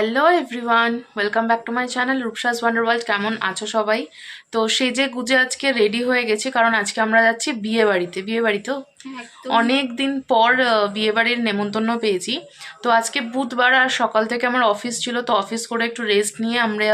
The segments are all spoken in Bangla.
Hello everyone welcome back to my channel Rupsa's wonder world কেমন আছো সবাই? তো সেজে গুজে আজকে রেডি হয়ে গেছি কারণ আজকে আমরা যাচ্ছি বিয়ে বাড়িতে। বিয়ে বাড়ি তো? অনেক দিন পর বিয়ে বাড়ির নেমন্তন্ন পেয়েছি। তো আজকে বুধবার আর সকাল থেকে আমার অফিস ছিল তো অফিস করে একটু রেস্ট নিয়ে আমরা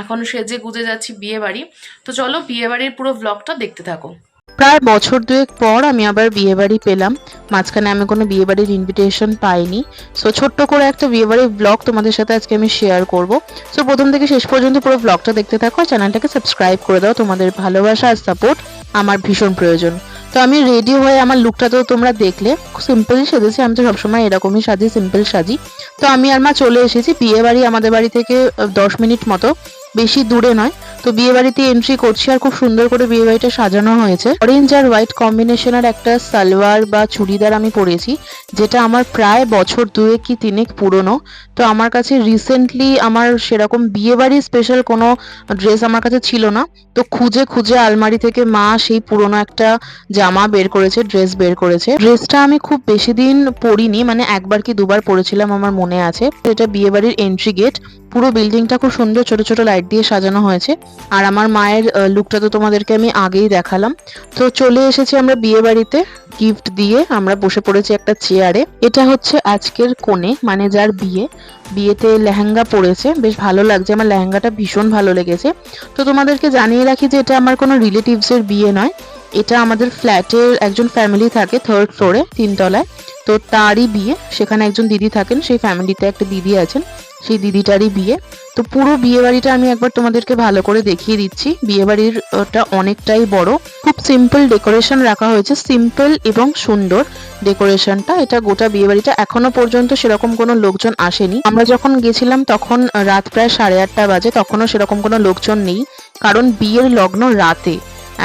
এখন সেজে গুজে যাচ্ছি বিয়ে বাড়ি। তো চলো বিয়ে বাড়ির পুরো ব্লগটা দেখতে থাকো। প্রায় বছর দুয়েক পর আমি আবার বিয়ে বাড়ি পেলাম। মাঝখানে আমি কোনো বিয়ে বাড়ির ইনভিটেশন পাইনি। সো ছোট্ট করে একটা বিয়ে বাড়ির ব্লগ তোমাদের সাথে আজকে আমি শেয়ার করব। সো প্রথম থেকে শেষ পর্যন্ত পুরো ব্লগটা দেখতে থাকো চ্যানেলটাকে সাবস্ক্রাইব করে দাও তোমাদের ভালোবাসা আর সাপোর্ট আমার ভীষণ প্রয়োজন। তো আমি রেডি হয়ে আমার লুকটা তো তোমরা দেখলে সিম্পলই সেজেছি, আমি তো সবসময় এরকমই সাজি সিম্পল সাজি। তো আমি আর মা চলে এসেছি বিয়ে বাড়ি আমাদের বাড়ি থেকে দশ মিনিট মতো। বেশি দূরে নয়। তো বিয়ে বাড়িতে এন্ট্রি করছি আর খুব সুন্দর করে বিয়ে বাড়িটা সাজানো হয়েছে। অরেঞ্জ আর হোয়াইট কম্বিনেশনের একটা সালোয়ার বা চুড়িদার আমি পরেছি, যেটা আমার প্রায় বছর দুয়েক কি তিনেক পুরনো। তো আমার কাছে রিসেন্টলি আমার সেরকম বিয়ে বাড়ির স্পেশাল কোনো ড্রেস আমার কাছে ছিল না। তো খুঁজে খুঁজে আলমারি থেকে মা সেই পুরনো একটা জামা বের করেছে ড্রেস বের করেছে। ড্রেসটা আমি খুব বেশি দিন পরিনি মানে একবার কি দুবার পরেছিলাম আমার মনে আছে। এটা বিয়ে বাড়ির এন্ট্রি গেট পুরো বিল্ডিংটা খুব সুন্দর ছোট ছোট লাইট দিয়ে সাজানো হয়েছে। আর আমার মায়ের লুকটা তো তোমাদেরকে আমি আগেই দেখালাম। তো চলে এসেছি আমরা বিয়ে বাড়িতে গিফট দিয়ে আমরা বসে পড়েছি একটা চেয়ারে এটা হচ্ছে আজকের কোণে মানে যার বিয়ে। বিয়েতে লেহেঙ্গা পরেছে। বেশ ভালো লাগছে। আমার লেহেঙ্গাটা ভীষণ ভালো লেগেছে। তো তোমাদেরকে জানিয়ে রাখি যে এটা আমার কোনো রিলেটিভসের বিয়ে নয়। এটা আমাদের ফ্ল্যাটের একজন ফ্যামিলি থাকে থার্ড ফ্লোরে তিনতলায়। তো তারই বিয়ে। সেখানে একজন দিদি থাকেন। সেই ফ্যামিলিতে একটা দিদি আছেন। সেই দিদিটারই বিয়ে। তো পুরো বিয়ে বাড়িটা আমি একবার তোমাদেরকে ভালো করে দেখিয়ে দিচ্ছি। বিয়ে বাড়ির ওটা অনেকটাই বড়। খুব সিম্পল ডেকোরেশন রাখা হয়েছে। সিম্পল এবং সুন্দর ডেকোরেশনটা এটা গোটা বিয়ে বাড়িটা এখনও পর্যন্ত সেরকম কোনো লোকজন আসেনি। আমরা যখন গেছিলাম তখন রাত প্রায় সাড়ে আটটা বাজে। তখনও সেরকম কোনো লোকজন নেই। কারণ বিয়ের লগ্ন রাতে।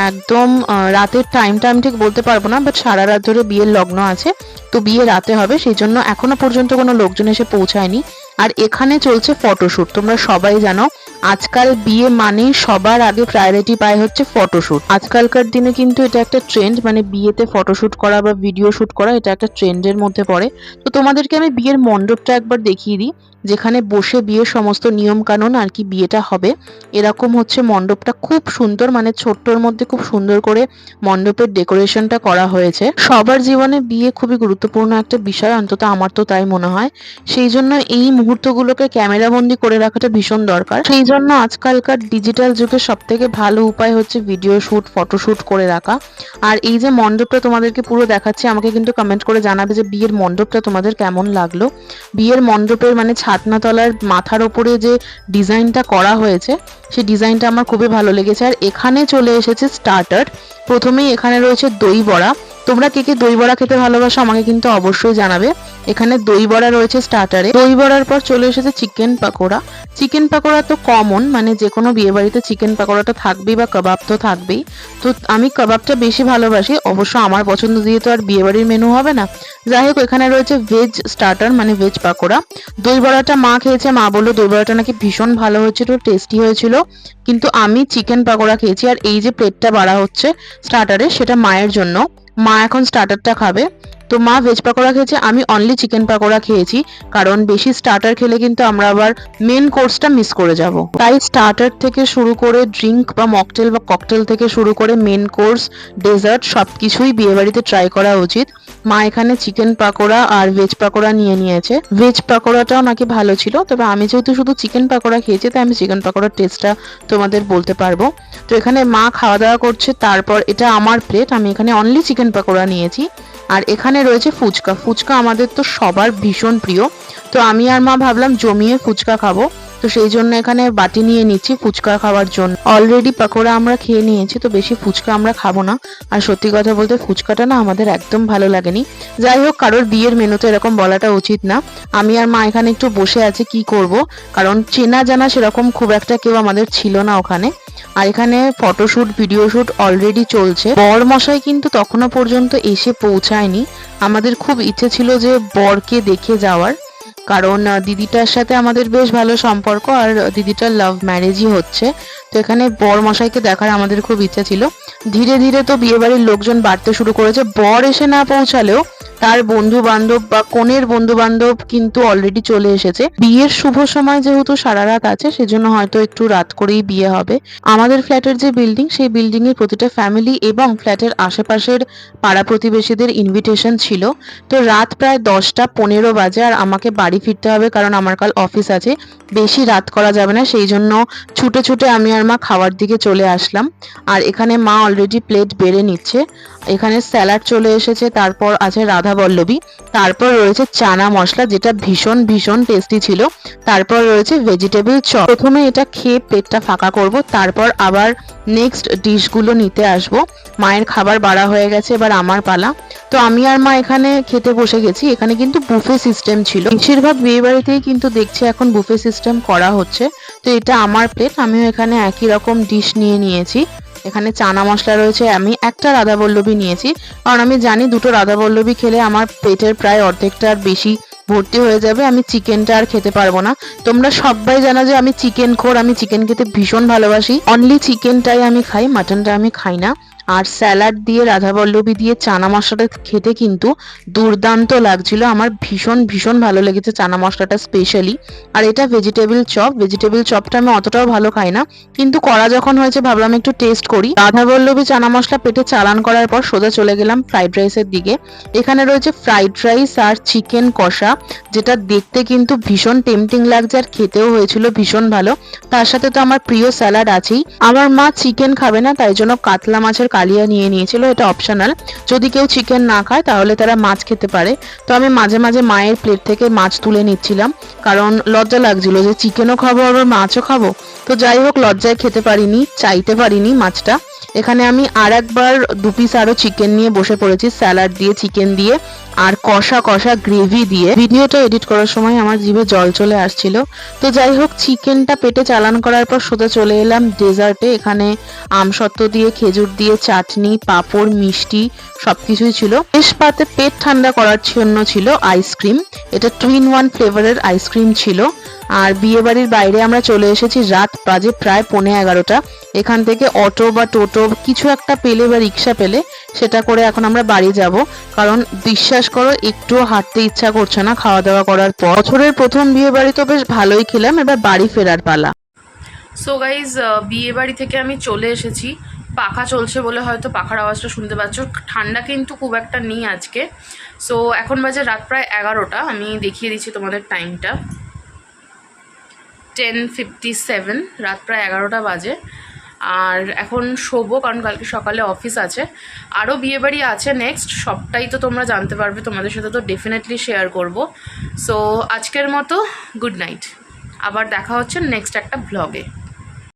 একদম রাতের টাইমটা আমি ঠিক বলতে পারব না বাট সারা রাত ধরে বিয়ের লগ্ন আছে। তো বিয়ে রাতে হবে। সেই জন্য এখনও পর্যন্ত কোনো লোকজন এসে পৌঁছায়নি। আর এখানে চলছে ফটোশ্যুট তোমরা সবাই জানো আজকাল বিয়ে মানেই সবার আগে প্রায়োরিটি পায় হচ্ছে ফটোশুট আজকালকার দিনে কিন্তু এটা একটা ট্রেন্ড মানে বিয়েতে ফটোশুট করা বা ভিডিও শুট করা এটা একটা ট্রেন্ডের মধ্যে পড়ে। তো তোমাদেরকে আমি বিয়ের মণ্ডপটা একবার দেখিয়ে দিই, যেখানে বসে বিয়ের সমস্ত নিয়ম কানুন আর কি বিয়েটা হবে। এরকম হচ্ছে মণ্ডপটা খুব সুন্দর মানে ছোট্টর মধ্যে খুব সুন্দর করে মণ্ডপের ডেকোরেশনটা করা হয়েছে। সবার জীবনে বিয়ে খুবই গুরুত্বপূর্ণ একটা বিষয়, অন্তত আমার তো তাই মনে হয়। সেই জন্য এই মুহূর্তগুলোকে ক্যামেরাবন্দি করে রাখাটা ভীষণ দরকার। সেই জন্য আজকালকার ডিজিটাল যুগে সব থেকে ভালো উপায় হচ্ছে ভিডিও শুট ফটোশুট করে রাখা। আর এই যে মণ্ডপটা তোমাদেরকে পুরো দেখাচ্ছি, আমাকে কিন্তু কমেন্ট করে জানাবে যে বিয়ের মণ্ডপটা তোমাদের কেমন লাগল। বিয়ের মণ্ডপের মানে ছাতনাতলার মাথার ওপরে যে ডিজাইনটা করা হয়েছে, সেই ডিজাইনটা আমার খুবই ভালো লেগেছে। আর এখানে চলে এসেছে স্টার্টার প্রথমেই এখানে রয়েছে দই বড়া তোমরা কে কে দই বড়া খেতে ভালোবাসো আমাকে কিন্তু অবশ্যই জানাবে। এখানে দই বড়া রয়েছে স্টার্টারে দই বড়ার পর চলে এসেছে চিকেন পাকোড়া। চিকেন পাকোড়া তো কমন মানে যে কোনো বিয়ে বাড়িতে চিকেন পাকোড়াটা থাকবেই বা কাবাব তো থাকবেই। তো আমি কাবাবটা বেশি ভালোবাসি, অবশ্য আমার পছন্দ দিয়ে তো আর বিয়ে বাড়ির মেনু হবে না। যাই হোক, এখানে রয়েছে ভেজ স্টার্টার মানে ভেজ পাকোড়া। দই বড়াটা মা খেয়েছে, মা বলল দই বড়াটা নাকি ভীষণ ভালো হয়েছিল টেস্টি হয়েছিল। কিন্তু আমি চিকেন পাকোড়া খেয়েছি, আর এই যে প্লেটটা বাড়া হচ্ছে স্টার্টারে সেটা মায়ের জন্য। মা এখন স্টার্টারটা খাবে। তো মা ভেজ পাকোড়া খেয়েছে, আমি অনলি চিকেন পাকোড়া খেয়েছি, কারণ বেশি স্টার্টার খেলে কিন্তু আমরা আবার মেন কোর্সটা মিস করে যাব। তাই স্টার্টার থেকে শুরু করে ড্রিঙ্ক বা মকটেল বা ককটেল থেকে শুরু করে মেন কোর্স ডেজার্ট সব কিছুই বিয়েবাড়িতে ট্রাই করা উচিত। মা এখানে চিকেন পাকোড়া আর ভেজ পাকোড়া নিয়ে নিয়েছে। ভেজ পাকোড়াটাও নাকি ভালো ছিল, তবে আমি যেহেতু শুধু চিকেন পাকোড়া খেয়েছি, তাই আমি চিকেন পাকোড়ার টেস্টটা তোমাদের বলতে পারব। তো এখানে মা খাওয়া দাওয়া করছে, তারপর এটা আমার প্লেট আমি এখানে অনলি চিকেন পাকোড়া নিয়েছি। আর এখানে রয়েছে ফুচকা। ফুচকা আমাদের তো সবার ভীষণ প্রিয়। তো আমি আর মা ভাবলাম জমিয়ে ফুচকা খাব। তো সেই জন্য এখানে বাটি নিয়ে নিচ্ছি ফুচকা খাওয়ার জন্য। অলরেডি পাকোড়া আমরা খেয়ে নিয়েছি, তো বেশি ফুচকা আমরা খাব না। আর সত্যি কথা বলতে ফুচকাটা না আমাদের একদম ভালো লাগেনি। যাই হোক, কারোর বিয়ের মেনুতে এরকম বলাটা উচিত না। আমি আর মা এখানে একটু বসে আছি কি করব, কারণ চেনা জানা সেরকম খুব একটা কেউ আমাদের ছিল না ওখানে। আর এখানে ফটোশুট ভিডিও শুট অলরেডি চলছে। বর মশাই কিন্তু তখনও পর্যন্ত এসে পৌঁছায়নি। আমাদের খুব ইচ্ছে ছিল যে বরকে দেখে যাওয়ার। কারণ দিদিটার সাথে আমাদের বেশ ভালো সম্পর্ক আর দিদিটার লাভ ম্যারেজই হচ্ছে। তো এখানে বর মশাইকে দেখার আমাদের খুব ইচ্ছা ছিল। ধীরে ধীরে তো বিয়ে বাড়ির লোকজন বাড়তে শুরু করেছে। বর এসে না পৌঁছালেও তার বন্ধু বান্ধব বা কনের বন্ধু বান্ধব কিন্তু অলরেডি চলে এসেছে। বিয়ের শুভ সময় যেহেতু সারা রাত আছে, সেজন্য হয়তো একটু রাত করেই বিয়ে হবে। আমাদের ফ্ল্যাটের যে বিল্ডিং সেই বিল্ডিং এর প্রতিটা ফ্যামিলি এবং ফ্ল্যাটের আশেপাশের পাড়া প্রতিবেশীদের ইনভিটেশন ছিল। তো রাত প্রায় দশটা পনেরো বাজে আর আমাকে বাড়ি ফিরতে হবে কারণ আমার কাল অফিস আছে। বেশি রাত করা যাবে না, সেই জন্য ছুটে ছুটে আমি আর মা খাওয়ার দিকে চলে আসলাম। আর এখানে মা অলরেডি প্লেট বেড়ে নিচ্ছে। এখানে স্যালাড চলে এসেছে, তারপর আছে রাধা বল্লভী তারপর রয়েছে চানা মশলা, যেটা ভীষণ ভীষণ টেস্টি ছিল। তারপর রয়েছে ভেজিটেবল চপ প্রথমে এটা খেয়ে পেটটা ফাঁকা করব, তারপর আবার নেক্সট ডিশগুলো নিতে আসব। মায়ের খাবার বাড়া হয়ে গেছে, এবার আমার পালা। তো আমি আর মা এখানে খেতে বসে গেছি, এখানে কিন্তু বুফে সিস্টেম ছিল। বেশিরভাগ বিয়ে বাড়িতেই কিন্তু দেখছি এখন বুফে সিস্টেম করা হচ্ছে। তো এটা আমার প্লেট আমিও এখানে একই রকম ডিশ নিয়ে নিয়েছি। এখানে চানা মশলা রয়েছে, আমি একটা রাধা বল্লভী নিয়েছি। কারণ আমি জানি দুটো রাধা বল্লভী খেলে আমার পেটের প্রায় অর্ধেকটার বেশি ভর্তি হয়ে যাবে, আমি চিকেনটা আর খেতে পারব না। তোমরা সবাই জানো যে আমি চিকেন খোর, আমি চিকেন খেতে ভীষণ ভালোবাসি। অনলি চিকেনটাই আমি খাই মাটনটা আমি খাই না। আর স্যালাড দিয়ে, রাধাবল্লভী দিয়ে চানা মশলাটা খেতে কিন্তু দুর্দান্ত লাগছিল। আমার ভীষণ ভীষণ ভালো লেগেছে চানা মশলাটা স্পেশালি আর এটা ভেজিটেবল চপ ভেজিটেবল চপটা আমি অতটাও ভালো খাই না। কিন্তু করা যখন হয়েছে, ভাবলাম একটু টেস্ট করি। রাধাবল্লভী চানা মশলা পেটে চালান করার পর সোজা চলে গেলাম ফ্রাইড রাইসের দিকে। এখানে রয়েছে ফ্রাইড রাইস আর চিকেন কষা, যেটা দেখতে কিন্তু ভীষণ টেম্পটিং লাগছে আর খেতেও হয়েছিল ভীষণ ভালো। তার সাথে তো আমার প্রিয় স্যালাড আছেই। আমার মা চিকেন খাবে না, তাই জন্য কাতলা মাছের কালিয়া নিয়ে নিয়েছিল, এটা অপশনাল যদি কেউ চিকেন না খায়, তাহলে তারা মাছ খেতে পারে। তো আমি মাঝে মাঝে মায়ের প্লেট থেকে মাছ তুলে নিচ্ছিলাম, কারণ লজ্জা লাগছিল যে চিকেনও খাব, আবার মাছও খাব। তো যাই হোক, লজ্জায় খেতে পারিনি, চাইতে পারিনি মাছটা। এখানে আমি আর একবার দু পিস আরও চিকেন নিয়ে বসে পড়েছি স্যালাড দিয়ে চিকেন দিয়ে, আর কষা কষা গ্রেভি দিয়ে। ভিডিওটা এডিট করার সময় আমার জিভে জল চলে আসছিল। তো যাই হোক চিকেনটা পেটে চালান করার পর সোজা চলে এলাম ডেজার্টে এখানে আমসত্ত্ব দিয়ে, খেজুর দিয়ে, চাটনি, পাঁপড়, মিষ্টি সবকিছুই ছিল। শেষ পাতে পেট ঠান্ডা করার জন্য ছিল আইসক্রিম এটা টুইন ওয়ান ফ্লেভারের আইসক্রিম ছিল। আর বিয়ে বাড়ির বাইরে আমরা চলে এসেছি রাত বাজে প্রায় পৌনে এগারোটা। এখান থেকে অটো বা টোটো কিছু একটা পেলে বা রিক্সা পেলে সেটা করে এখন আমরা বাড়ি যাব। কারণ বিশ্বাস করো, একটুও হাঁটতে ইচ্ছা করছে না খাওয়া দাওয়া করার পর। বছরের প্রথম বিয়ে বাড়ি তো বেশ ভালোই খেলাম, এবার বাড়ি ফেরার পালা। সো গাইজ বিয়ে বাড়ি থেকে আমি চলে এসেছি। পাখা চলছে বলে হয়তো পাখার আওয়াজটা শুনতে পাচ্ছ। ঠান্ডা কিন্তু খুব একটা নেই আজকে। সো এখন বাজে রাত প্রায় এগারোটা। আমি দেখিয়ে দিচ্ছি তোমাদের টাইমটা টেন ফিফটি সেভেন রাত প্রায় এগারোটা বাজে। আর এখন শোবো, কারণ কালকে সকালে অফিস আছে। আরও বিয়েবাড়ি আছে নেক্সট সবটাই তো তোমরা জানতে পারবে, তোমাদের সাথে তো ডেফিনেটলি শেয়ার করব। সো আজকের মতো গুড নাইট আবার দেখা হচ্ছে নেক্সট একটা ব্লগে